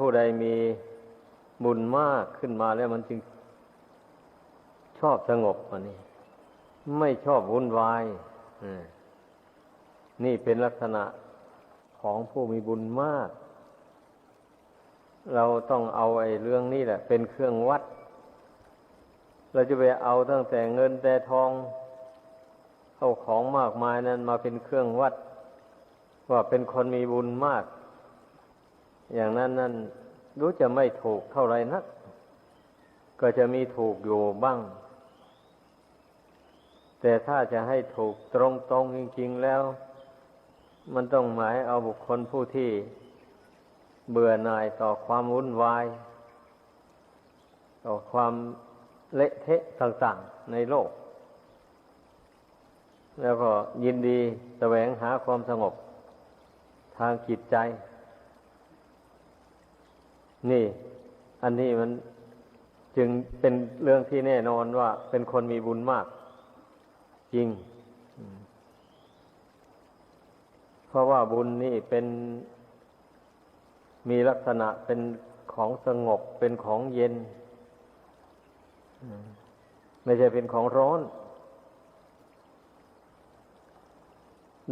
ผู้ใดมีบุญมากขึ้นมาแล้วมันจึงชอบสงบอันนี้ ไม่ชอบวุ่นวายนี่เป็นลักษณะของผู้มีบุญมาก เราต้องเอาไอ้เรื่องนี้แหละ เป็นเครื่องวัด เราจะไปเอาตั้งแต่เงินแต่ทองเข้าของมากมายนั้นมาเป็นเครื่องวัด ว่าเป็นคนมีบุญมาก อย่างนั้นนั่นรู้จะไม่ถูกเท่าไรนัก ก็จะมีถูกอยู่บ้าง แต่ถ้าจะให้ถูกตรงตรงๆจริง ๆ แล้ว มันต้องหมายเอาบุคคลผู้ที่เบื่อหน่ายต่อความวุ่นวาย ต่อความเละเทะต่างๆในโลก แล้วก็ยินดีแสวงหาความสงบทางจิตใจ นี่ อันนี้มันจึงเป็นเรื่องที่แน่นอนว่าเป็นคนมีบุญมาก จริง เพราะว่าบุญนี่เป็นมีลักษณะเป็นของสงบเป็นของเย็น ไม่ใช่เป็นของร้อน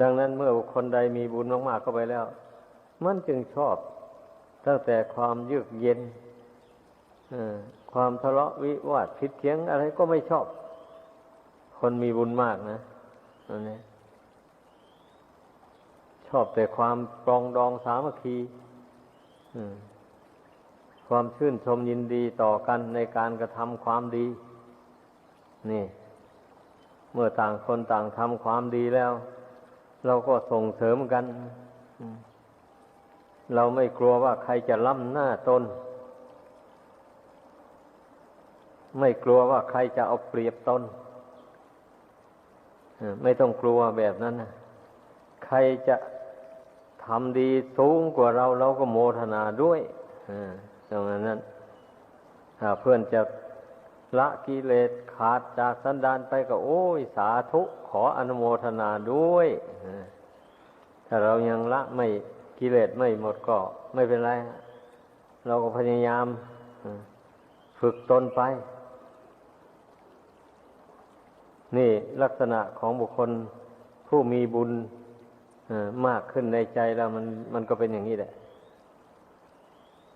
ดังนั้นเมื่อบุคคลใดมีบุญมากๆเข้าไปแล้ว มันจึงชอบ ตั้งแต่ความเยือกเย็นความทะเลาะวิวาทผิดเถียงอะไรก็ไม่ชอบ คนมีบุญมากนะอันนี้ชอบแต่ความปรองดองสามัคคีความชื่นชมยินดีต่อกันในการกระทำความดี นี่ เมื่อต่างคนต่างทำความดีแล้ว เราก็ส่งเสริมกันอืม เราไม่กลัวว่าใครจะล้ำหน้าตน ไม่กลัวว่าใครจะเอาเปรียบตนไม่ต้องกลัวแบบนั้นนะใครจะทำดีสูงกว่าเราเราก็โมทนาด้วยตรงนั้นนั้นเพื่อนจะละกิเลสขาดจากสันดานไปก็โอ้ยสาธุขออนุโมทนาด้วย ถ้าเรายังละไม่ กิเลสไม่หมดก็ไม่เป็นไร เราก็พยายามฝึกตนไป นี่ลักษณะของบุคคลผู้มีบุญมากขึ้นในใจแล้วมันมันก็เป็นอย่างนี้แหละ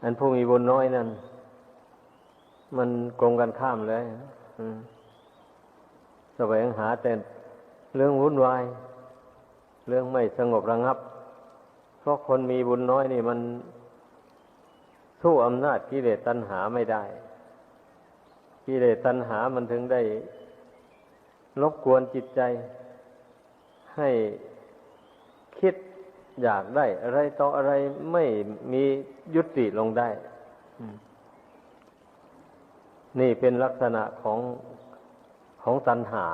อันผู้มีบุญน้อยนั้นมันกรงกันข้ามเลยแสวงหาแต่เรื่องวุ่นวาย เรื่องไม่สงบระงับ เพราะคนมีบุญน้อยนี่มันสู้อำนาจกิเลสตัณหาไม่ได้ กิเลสตัณหามันถึงได้รบกวนจิตใจ ให้คิดอยากได้ อะไรต่ออะไรไม่มียุติลงได้ นี่เป็นลักษณะของของตัณหา